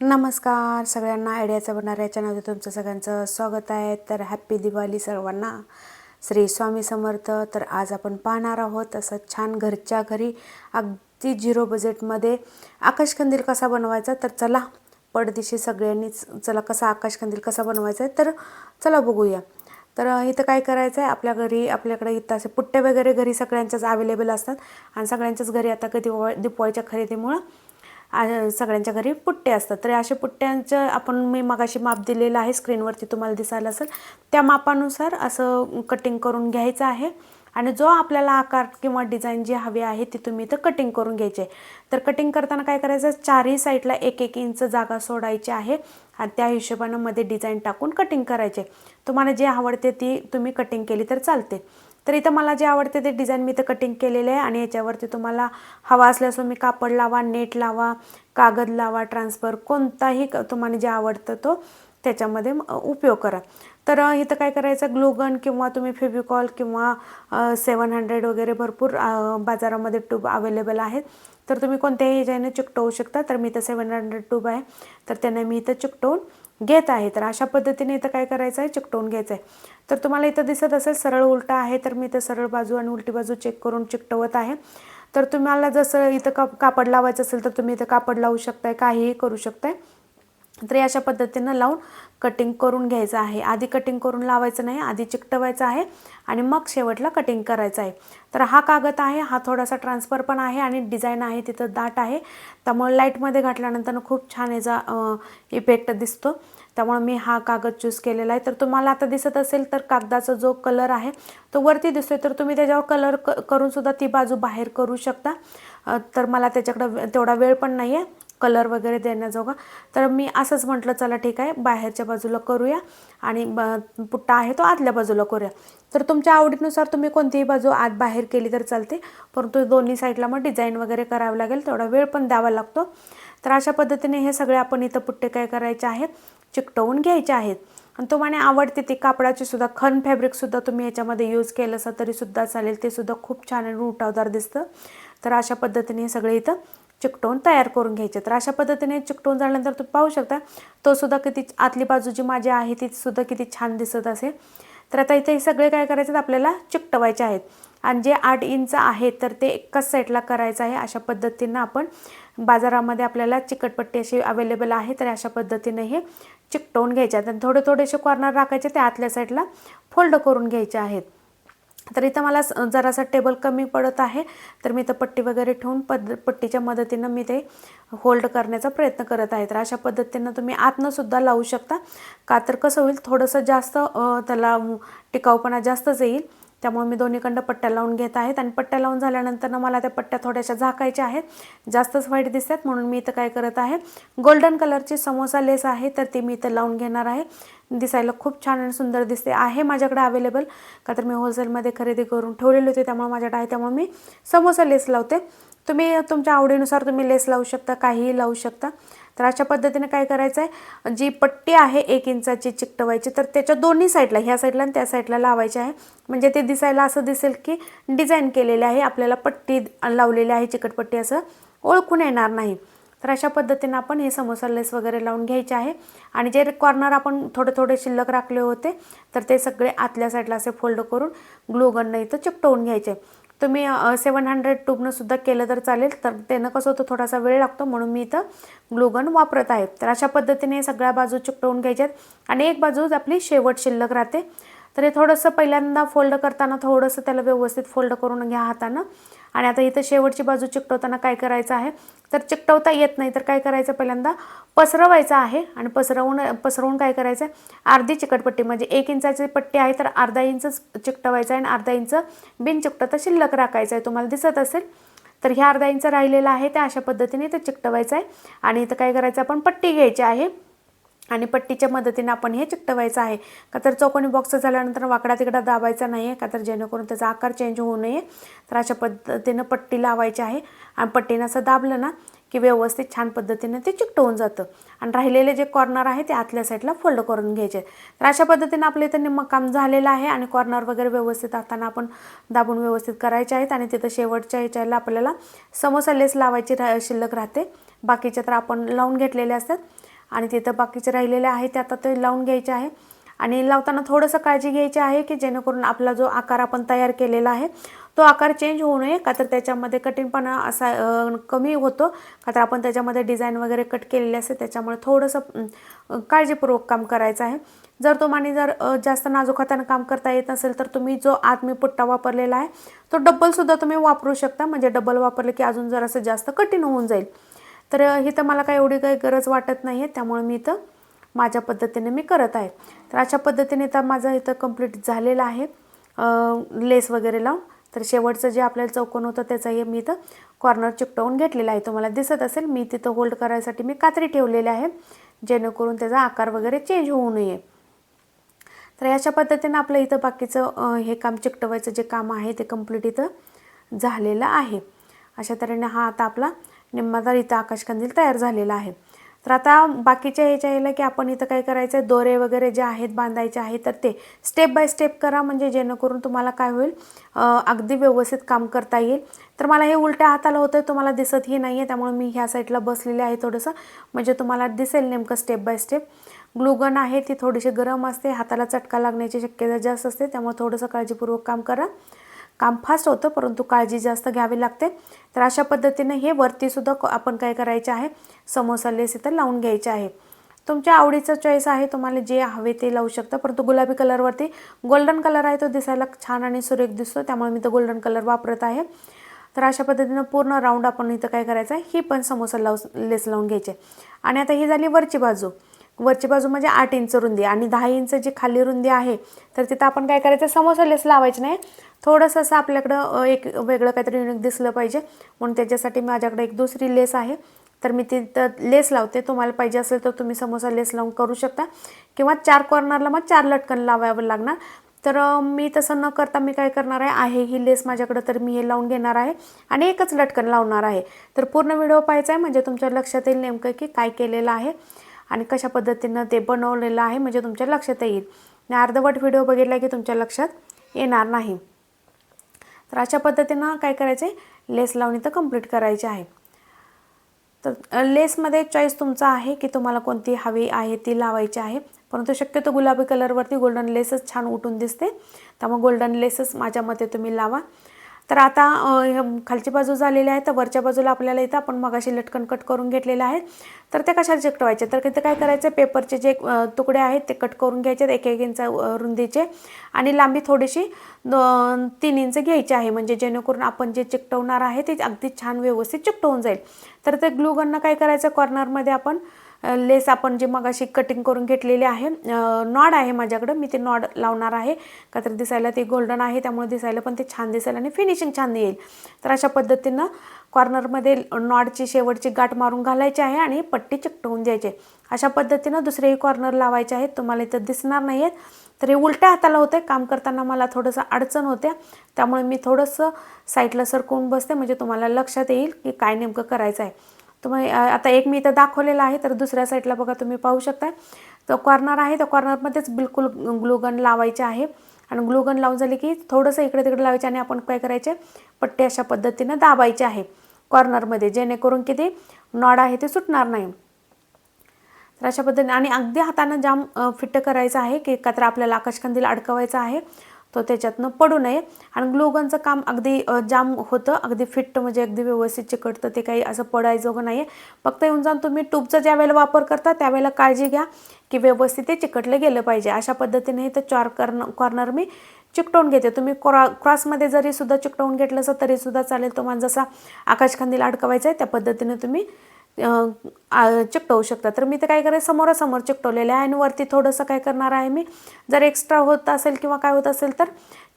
नमस्कार सगळ्यांना आयडियाचं बनणार या चॅनलमध्ये तुमचं सगळ्यांचं स्वागत आहे. तर हॅप्पी दिवाळी सर्वांना. श्री स्वामी समर्थ तर आज आपण पाहणार आहोत असं छान घरच्या घरी अगदी झिरो बजेटमध्ये आकाशकंदील कसा बनवायचा? तर चला पडदिशी सगळ्यांनीच चला कसा आकाशकंदील कसा बनवायचा आहे तर चला बघूया. तर इथं काय करायचं आहे आपल्या घरी आपल्याकडे इथं असे पुट्टे वगैरे घरी सगळ्यांच्याच अवेलेबल असतात. आणि सगळ्यांच्याच घरी आता कधी दिवाळीच्या खरेदीमुळं सगळ्यांच्या घरी पुट्टे असतात. तर अशा पुट्ट्यांचं आपण मी मगाशी माप दिलेलं आहे. स्क्रीनवरती तुम्हाला दिसायला असेल. त्या मापानुसार असं कटिंग करून घ्यायचं आहे. आणि जो आपल्याला आकार किंवा डिझाईन जी हवी आहे ती तुम्ही इथं कटिंग करून घ्यायची आहे. तर कटिंग करताना काय करायचं? चारही साईडला एक एक इंच जागा सोडायची आहे. आणि त्या हिशोबानं मध्ये डिझाईन टाकून कटिंग करायचे. तुम्हाला जे आवडते ती तुम्ही कटिंग केली तर चालते. तर इथं मला जे आवडते ते डिझाईन मी इथं कटिंग केलेले आहे आणि याच्यावरती तुम्हाला हवा असल्यास तुम्ही कापड लावा नेट लावा कागद लावा ट्रान्सफर कोणताही क- तुम्हाला जे आवडतं तो त्याच्यामध्ये उपयोग करा. तर इथं काय करायचं? ग्लोगन किंवा तुम्ही फेविकॉल किंवा सेवन हंड्रेड वगैरे भरपूर बाजारामध्ये ट्यूब अवेलेबल आहेत. तर तुम्ही कोणत्याही ह्याच्याने चिकटवू शकता. तर मी इथं सेवन हंड्रेड ट्यूब आहे. तर त्यांना मी इथं चिकटवून घेत आहे. तर अशा पद्धतीने इथं काय करायचं आहे? चिकटवून घ्यायचं आहे तर तुम्हाला इथं दिसत असेल सरळ उलटा आहे. तर मी इथं सरळ बाजू आणि उलटी बाजू चेक करून चिकटवत आहे. तर तुम्हाला जसं इथं कापड लावायचं असेल तर तुम्ही इथं कापड लावू शकताय काहीही करू शकताय. तर अशा पद्धतीनं लावून कटिंग करून घ्यायचं आहे. आधी कटिंग करून लावायचं नाही आधी चिकटवायचं आहे आणि मग शेवटला कटिंग करायचं आहे. तर हा कागद आहे हा थोडासा ट्रान्सफर पण आहे आणि डिझाईन आहे तिथं दाट आहे. त्यामुळे लाईटमध्ये घातल्यानंतर खूप छान याचा इफेक्ट दिसतो. त्यामुळे मी हा कागद चूज केलेला आहे. तर तुम्हाला आता दिसत असेल तर कागदाचा जो कलर आहे तो वरती दिसतोय. तर तुम्ही त्याच्यावर कलर क करूनसुद्धा ती बाजू बाहेर करू शकता. तर मला त्याच्याकडं तेवढा वेळ पण नाही आहे कलर वगैरे देण्याजोगा. तर मी असंच म्हटलं चला ठीक आहे बाहेरच्या बाजूला करूया आणि ब पुट्टा आहे तो आतल्या बाजूला करूया. तर तुमच्या आवडीनुसार तुम्ही कोणतीही बाजू आत बाहेर केली तर चालते परंतु दोन्ही साईडला मग डिझाईन वगैरे करावं लागेल तेवढा वेळ पण द्यावा लागतो. तर अशा पद्धतीने हे सगळे आपण इथं पुट्टे काय करायचे आहेत चिकटवून घ्यायचे आहेत. आणि तुम्हाला आवडते ती कापडाची सुद्धा खन फॅब्रिकसुद्धा तुम्ही याच्यामध्ये यूज केलं असं तरीसुद्धा चालेल ते सुद्धा खूप छान आणि उठावदार दिसतं. तर अशा पद्धतीने हे सगळे इथं चिकटवून तयार करून घ्यायचे. तर अशा पद्धतीने चिकटवून झाल्यानंतर तुम्ही पाहू शकता तो सुद्धा किती आतली बाजू जी माझी आहे ती सुद्धा किती छान दिसत असेल. तर आता इथे हे सगळे काय करायचे आपल्याला चिकटवायचे आहेत. आणि जे आठ इंच आहे तर ते एकाच साईडला करायचं आहे. अशा पद्धतीनं आपण बाजारामध्ये आपल्याला चिकटपट्टी अशी अवेलेबल आहे तर अशा पद्धतीने हे चिकटवून घ्यायचे आहेत. आणि थोडे थोडेसे कॉर्नर राखायचे ते आतल्या साईडला फोल्ड करून घ्यायचे आहेत. तर इथं मला स- जरासा टेबल कमी पडत आहे. तर मी इथं पट्टी वगैरे ठेवून पद पट्टीच्या मदतीनं मी ते होल्ड करण्याचा प्रयत्न करत आहे. तर अशा पद्धतीनं तुम्ही आतनंसुद्धा लावू शकता. का तर कसं होईल थोडंसं जास्त त्याला टिकाऊपणा जास्तच येईल. त्यामुळे मी दोन्हीकडं पट्ट्या लावून घेत आहेत. आणि पट्ट्या लावून झाल्यानंतर ना मला त्या पट्ट्या थोड्याशा झाकायच्या आहेत. जास्तच व्हाईट दिसतात म्हणून मी इथं काय करत आहे. गोल्डन कलरची समोसा लेस आहे तर ती मी इथं लावून घेणार आहे. दिसायला खूप छान आणि सुंदर दिसते. आहे माझ्याकडे अवेलेबल का तर मी होलसेलमध्ये खरेदी करून ठेवलेली होती त्यामुळे माझ्याकडे आहे त्यामुळे मी समोसा लेस लावते. तुम्ही तुमच्या आवडीनुसार तुम्ही लेस लावू शकता काहीही लावू शकता. तर अशा पद्धतीने काय करायचं आहे जी पट्टी आहे एक इंचाची चिकटवायची तर त्याच्या दोन्ही साईडला ह्या साईडला आणि त्या साईडला लावायची आहे. म्हणजे ते दिसायला असं दिसेल की डिझाईन केलेले आहे आपल्याला पट्टी लावलेली आहे चिकटपट्टी असं ओळखून येणार नाही. तर अशा पद्धतीनं आपण हे समोसा लेस वगैरे लावून घ्यायचे आहे. आणि जे कॉर्नर आपण थोडे थोडे शिल्लक राखले होते तर ते सगळे आतल्या साईडला असे फोल्ड करून ग्लोगन नाही तर चिकटवून घ्यायचे. तुम्ही सेवन हंड्रेड ट्यूबनं सुद्धा केलं तर चालेल. तर त्यानं कसं होतं थोडासा वेळ लागतो. म्हणून मी इथं ग्लूगन वापरत आहे. तर अशा पद्धतीने सगळ्या बाजू चिकटवून घ्यायच्यात. आणि एक बाजू आपली शेवट शिल्लक राहते. तर हे थोडंसं पहिल्यांदा फोल्ड करताना थोडंसं त्याला व्यवस्थित फोल्ड करून घ्या हातानं. आणि आता इथं शेवटची बाजू चिकटवताना काय करायचं आहे? तर चिकटवता येत नाही तर काय करायचं पहिल्यांदा? पसरवायचं आहे आणि पसरवून पसरवून काय करायचं आहे अर्धी चिकटपट्टी म्हणजे एक इंचाची पट्टी आहे तर अर्धा इंच चिकटवायचं आहे आणि अर्धा इंच बिन चिकटवता शिल्लक राखायचं आहे तुम्हाला दिसत असेल? तर ह्या अर्धा इंच राहिलेला आहे त्या अशा पद्धतीने ते चिकटवायचं आहे आणि इथं काय करायचं? आपण पट्टी घ्यायची आहे. आणि पट्टीच्या मदतीने आपण हे चिकटवायचं आहे. का तर चौकोनी बॉक्स झाल्यानंतर वाकडा तिकडा दाबायचा नाही आहे का तर जेणेकरून त्याचा आकार चेंज होऊ नये. तर अशा पद्धतीनं पट्टी लावायची आहे. आणि पट्टीनं असं दाबलं ना की व्यवस्थित छान पद्धतीने ते चिकटवून जातं. आणि राहिलेले जे कॉर्नर आहे ते आतल्या साईडला फोल्ड करून घ्यायचे. तर अशा पद्धतीने आपलं इथं निम्मं काम झालेलं आहे आणि कॉर्नर वगैरे व्यवस्थित असताना आपण दाबून व्यवस्थित करायचे आहेत. आणि तिथं शेवटच्या ह्याच्याला आपल्याला समोसा लेस लावायची रा शिल्लक राहते. बाकीच्या तर आपण लावून घेतलेले असतात. आणि तिथं बाकीचे राहिलेले आहे ते आता ते लावून घ्यायचे आहे. आणि लावताना थोडंसं काळजी घ्यायची आहे की जेणेकरून आपला जो आकार आपण तयार केलेला आहे तो आकार चेंज होऊ नये. का तर त्याच्यामध्ये कठीणपणा असा कमी होतो. का तर आपण त्याच्यामध्ये डिझाईन वगैरे कट केलेले असते त्याच्यामुळे थोडंसं काळजीपूर्वक काम करायचं आहे. जर तुम्हाला जर जास्त नाजूक हाताने काम करता येत नसेल तर तुम्ही जो आत मी पुट्टा वापरलेला आहे तो डब्बलसुद्धा तुम्ही वापरू शकता. म्हणजे डबल वापरलं की अजून जरासं जास्त कठीण होऊन जाईल. तर हे इथं मला काय एवढी काही गरज वाटत नाही आहे त्यामुळे मी इथं माझ्या पद्धतीने मी करत आहे. तर अशा पद्धतीने तर माझं इथं कंप्लीट झालेलं आहे. लेस वगैरे लावून. तर शेवटचं जे आपल्याला चौकोन होतं त्याचा हे मी इथं कॉर्नर चिकटवून घेतलेला आहे. तुम्हाला दिसत असेल मी तिथं होल्ड करायसाठी मी कात्री ठेवलेली आहे जेणेकरून त्याचा आकार वगैरे चेंज होऊ नये. तर अशा पद्धतीनं आपलं इथं बाकीचं हे काम चिकटवायचं जे काम आहे ते कंप्लीट इथं झालेलं आहे. अशा तऱ्हेने हा आता आपला निम्मादार इथं आकाशकंदील तयार झालेला आहे. तर आता बाकीच्या ह्याच्या ह्याला की आपण इथं काय करायचं आहे दोरे वगैरे जे आहेत बांधायचे आहेत तर ते स्टेप बाय स्टेप करा. म्हणजे जेणेकरून तुम्हाला काय होईल? अगदी व्यवस्थित काम करता येईल. तर मला हे उलट्या हाताला होतं तुम्हाला दिसतही नाही आहे त्यामुळे मी ह्या साईडला बसलेले आहे थोडंसं. म्हणजे तुम्हाला दिसेल नेमकं स्टेप बाय स्टेप ग्लूगन आहे ती थोडीशी गरम असते. हाताला चटका लागण्याची शक्यता जास्त असते. त्यामुळे थोडंसं काळजीपूर्वक काम करा. काम फास्ट होतं परंतु काळजी जास्त घ्यावी लागते. तर अशा पद्धतीने हे वरतीसुद्धा क- आपण काय करायचे आहे? समोसा लेस इथं लावून घ्यायचे आहे. तुमच्या आवडीचं चॉईस आहे तुम्हाला जे हवे ते लावू शकता. परंतु गुलाबी कलरवरती गोल्डन कलर आहे तो दिसायला छान आणि सुरेख दिसतो. त्यामुळे मी तो गोल्डन कलर वापरत आहे. तर अशा पद्धतीनं पूर्ण राऊंड आपण इथं काय करायचं आहे? ही पण समोसा लाव लेस लावून घ्यायचे. आणि आता ही झाली वरची बाजू. वरची बाजू म्हणजे आठ इंच रुंदी आणि दहा इंच जी खाली रुंदी आहे तर तिथं आपण काय करायचं? समोसा लेस लावायचे नाही. थोडंसं असं आपल्याकडं एक वेगळं काहीतरी युनिक दिसलं पाहिजे. म्हणून त्याच्यासाठी माझ्याकडे एक दुसरी लेस आहे. तर मी तिथं लेस लावते. तुम्हाला पाहिजे असेल तर तुम्ही समोसा लेस लावून करू शकता. किंवा चार कॉर्नरला मग चार लटकन लावावं लागणार. तर मी तसं न करता मी काय करणार आहे? आहे ही लेस माझ्याकडं तर मी हे लावून घेणार आहे आणि एकच लटकन लावणार आहे. तर पूर्ण व्हिडिओ पाहायचा आहे. म्हणजे तुमच्या लक्षात येईल नेमकं की काय केलेलं आहे. आणि कशा पद्धतीनं ते बनवलेलं आहे म्हणजे तुमच्या लक्षात येईल. आणि अर्धवट व्हिडिओ बघितला की तुमच्या लक्षात येणार नाही. तर अशा पद्धतीनं काय करायचे? लेस लावणी तर कंप्लीट करायची आहे. तर लेसमध्ये चॉईस तुमचा आहे की तुम्हाला कोणती हवी आहे ती लावायची आहे. परंतु शक्यतो गुलाबी कलरवरती गोल्डन लेसच छान उठून दिसते. त्यामुळे गोल्डन लेसच माझ्या मते तुम्ही लावा. तर आता खालची बाजू झालेली आहे तर वरच्या बाजूला आपल्याला इथं आपण मगाशी लटकन कट करून घेतलेलं आहे. तर ते कशाला चिकटवायचे? तर तिथं काय करायचं पेपरचे जे तुकडे आहेत ते कट करून घ्यायचे एक एक इंच रुंदीचे. आणि लांबी थोडीशी तीन इंच घ्यायची आहे म्हणजे जेणेकरून आपण जे चिकटवणार आहे ते अगदी छान व्यवस्थित चिकटवून जाईल. तर ते ग्लूगननं काय करायचं कॉर्नरमध्ये आपण लेस आपण जे मगाशी कटिंग करून घेतलेले आहे नॉड आहे माझ्याकडं. मी ते नॉड लावणार आहे. का तर दिसायला ते गोल्डन आहे त्यामुळे दिसायला पण ते छान दिसेल आणि फिनिशिंग छान येईल. तर अशा पद्धतीनं कॉर्नरमध्ये नॉडची शेवटची गाठ मारून घालायची आहे आणि पट्टी चिकटवून द्यायची अशा पद्धतीनं दुसरेही कॉर्नर लावायचे आहेत. तुम्हाला इथं दिसणार नाही आहेत तर हे उलट्या हाताला होते काम करताना मला थोडंसं अडचण होते. त्यामुळे मी थोडंसं साईडला सरकवून बसते. म्हणजे तुम्हाला लक्षात येईल की काय नेमकं करायचं आहे. तुम्ही मग आता एक मी इथं दाखवलेला आहे तर दुसऱ्या साईडला बघा तुम्ही पाहू शकता तो कॉर्नर आहे त्या कॉर्नरमध्येच बिलकुल ग्लूगन लावायचे आहे. आणि ग्लूगन लावून झाले की थोडंसं इकडे तिकडे लावायचे आणि आपण काय करायचे? पट्टे अशा पद्धतीनं दाबायचे आहे कॉर्नरमध्ये जेणेकरून की ते नॉड आहे ते सुटणार नाही. तर अशा पद्धतीने आणि अगदी हातानं जाम फिट्ट करायचं आहे की एकत्र आपल्याला आकाशकंदील अडकवायचा आहे. तो त्याच्यातनं पडू नये. आणि ग्लोगनचं काम अगदी जाम होतं. अगदी फिट्ट म्हणजे अगदी व्यवस्थित चिकटतं ते काही असं पडायचं नाही आहे फक्त येऊन जाऊन तुम्ही ट्यूबचा ज्या वेळेला वापर करता त्यावेळेला काळजी घ्या की व्यवस्थित ते चिकटलं गेलं पाहिजे. अशा पद्धतीने तर चार कॉर्न कॉर्नर मी चिकटवून घेते. तुम्ही क्रॉ क्रॉसमध्ये जरी सुद्धा चिकटवून घेतलं असं तरी सुद्धा चालेल. तुम्हाला जसा आकाशकंदील अडकवायचा आहे त्या पद्धतीने तुम्ही चिकटवू शकता तर मी ते काय करेन समोरासमोर चिकटवलेले आहे आणि वरती थोडंसं काय करणार आहे मी जर एक्स्ट्रा होत असेल किंवा काय होत असेल तर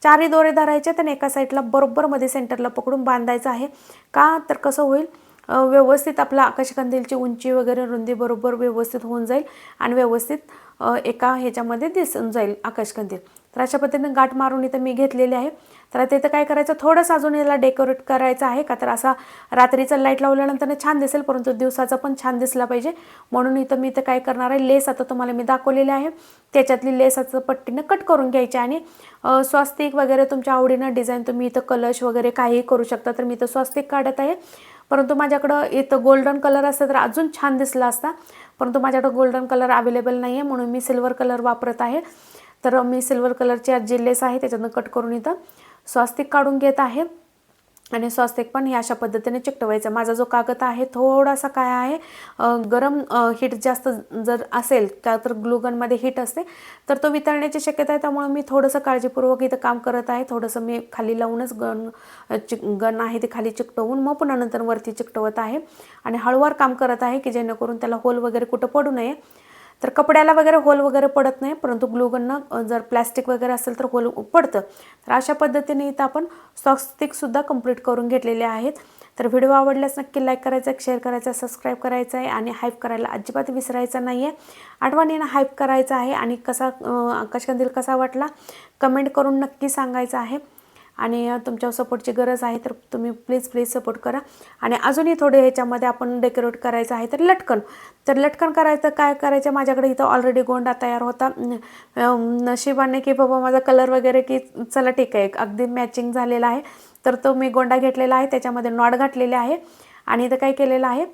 चारही दोरे धरायचे तर एका साईडला बरोबर मध्ये सेंटरला पकडून बांधायचं आहे. का? तर कसं होईल? व्यवस्थित आपला आकाशकंदीलची उंची वगैरे रुंदी बरोबर व्यवस्थित होऊन जाईल आणि व्यवस्थित एका ह्याच्यामध्ये दिसून जाईल आकाशकंदील तर अशा पद्धतीने गाठ मारून इथं मी घेतलेली आहे. तर आता इथं काय करायचं? थोडंसं अजून याला डेकोरेट करायचं आहे का? तर असा रात्रीचा लाइट लावल्यानंतर छान दिसेल परंतु दिवसाचा पण छान दिसला पाहिजे. म्हणून इथं मी इथं काय करणार आहे? लेस आता तुम्हाला मी दाखवलेली आहे. त्याच्यातली लेसाचं पट्टीनं कट करून घ्यायची आणि स्वास्तिक वगैरे तुमच्या आवडीनं डिझाईन तुम्ही इथं कलश वगैरे काहीही करू शकता. तर मी इथं स्वास्तिक काढत आहे. परंतु माझ्याकडं इथं गोल्डन कलर असतं तर अजून छान दिसला असता. परंतु माझ्याकडं गोल्डन कलर अवेलेबल नाही आहे म्हणून मी सिल्वर कलर वापरत आहे. तर मी सिल्वर कलरचे जे लेस आहे त्याच्यातनं कट करून इथं स्वास्तिक काढून घेत आहे. आणि स्वास्तिक पण हे अशा पद्धतीने चिकटवायचं. माझा जो कागद आहे थोडासा काय आहे गरम हीट जास्त जर असेल का तर ग्लुगनमध्ये हीट असते तर तो वितळण्याची शक्यता आहे. त्यामुळे मी थोडंसं काळजीपूर्वक इथं काम करत आहे. थोडंसं मी खाली लावूनच गन चिक गन आहे ते खाली चिकटवून मग पुन्हा नंतर वरती चिकटवत आहे. आणि हळूवार काम करत आहे की जेणेकरून त्याला होल वगैरे कुठं पडू नये. तर कपड्याला वगैरे होल वगैरे पडत नाही परंतु ग्लूगननं जर प्लॅस्टिक वगैरे असेल तर होल पडतं. तर अशा पद्धतीने इथं आपण सॉक्सस्टिकसुद्धा कंप्लीट करून घेतलेले आहेत. तर व्हिडिओ आवडल्यास नक्की लाईक करायचा शेअर करायचा सबस्क्राईब करायचा आहे आणि हाईप करायला अजिबात विसरायचं नाही आहे आठवणीनं हाईप करायचा आहे आणि कसा अं, आकाशकंदील कसा वाटला कमेंट करून नक्की सांगायचं आहे. आणि तुमच्या सपोर्टची गरज आहे तर तुम्ही प्लीज प्लीज सपोर्ट करा. आणि अजूनही थोडे ह्याच्यामध्ये आपण डेकोरेट करायचं आहे तर लटकन. तर लटकन करायचं काय करायचं? माझ्याकडे इथं ऑलरेडी गोंडा तयार होता. नशिबाने की बाबा माझा कलर वगैरे की चला ठीक आहे. अगदी मॅचिंग झालेला आहे. तर तो मी गोंडा घेतलेला आहे. त्याच्यामध्ये नॉट घातलेले आहे. आणि इथं काय केलेलं आहे?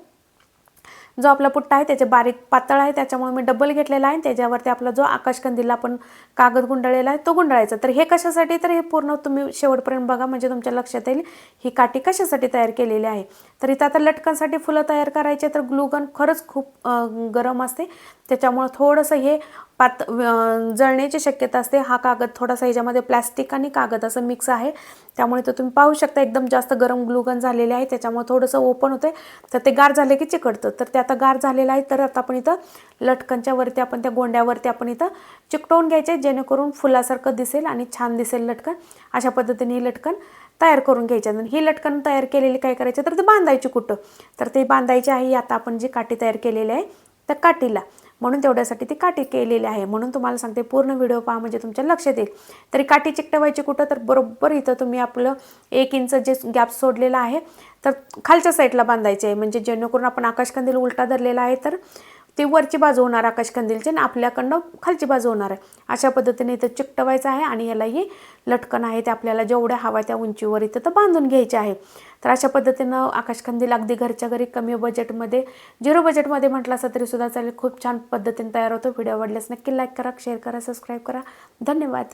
जो आपला पुट्टा आहे त्याचे बारीक पातळ आहे त्याच्यामुळे मी डबल घेतलेला आहे. त्याच्यावरती आपला जो आकाशकंदीला आपण कागद गुंडाळलेला आहे तो गुंडाळायचा. तर हे कशासाठी? तर हे पूर्ण तुम्ही शेवटपर्यंत बघा म्हणजे तुमच्या लक्षात येईल ही काठी कशासाठी तयार केलेली आहे. तर इथं आता लटकनसाठी फुलं तयार करायचे तर ग्लुगन खरंच खूप गरम असते. त्याच्यामुळं थोडंसं हे पात जळण्याची शक्यता असते. हा कागद थोडासा ह्याच्यामध्ये प्लॅस्टिक आणि कागद असं मिक्स आहे. त्यामुळे तो तुम्ही पाहू शकता एकदम जास्त गरम ग्लुगन झालेले आहे. त्याच्यामुळे थोडंसं ओपन होतं तर ते गार झाले की चिकटतं. तर ते आता गार झालेलं आहे. तर आता आपण इथं लटकनच्या वरती आपण त्या गोंड्यावरती आपण इथं चिकटवून घ्यायचे जेणेकरून फुलासारखं दिसेल आणि छान दिसेल लटकन. अशा पद्धतीने ही लटकन तयार करून घ्यायचे. आणि ही लटकन तयार केलेली काय करायचे? तर ते बांधायची कुठं? तर ते बांधायची आहे आता आपण जी काठी तयार केलेली आहे त्या काठीला. म्हणून तेवढ्यासाठी ती काठी केलेली आहे. म्हणून तुम्हाला सांगते पूर्ण व्हिडिओ पहा म्हणजे तुमच्या लक्षात येईल. तरी काठी चिकटवायची कुठं तर बरोबर इथं तुम्ही आपलं एक इंच जे गॅप सोडलेला आहे तर खालच्या साईडला बांधायचे आहे. म्हणजे जेणेकरून आपण आकाशकंदील उलटा धरलेला आहे तर ती वरची बाजू होणार आकाशकंदीलची आणि आपल्याकडनं खालची बाजू होणार आहे. अशा पद्धतीने इथं चिकटवायचं आहे आणि यालाही लटकन आहे. ते आपल्याला जेवढ्या हवा त्या उंचीवर इथं तर बांधून घ्यायचे आहे. तर अशा पद्धतीनं आकाशकंदील अगदी घरच्या घरी कमी बजेटमध्ये झिरो बजेटमध्ये म्हटलं असं तरी सुद्धा चालेल. खूप छान पद्धतीने तयार होतो. व्हिडिओ आवडल्यास नक्की लाईक करा शेअर करा सबस्क्राईब करा. धन्यवाद.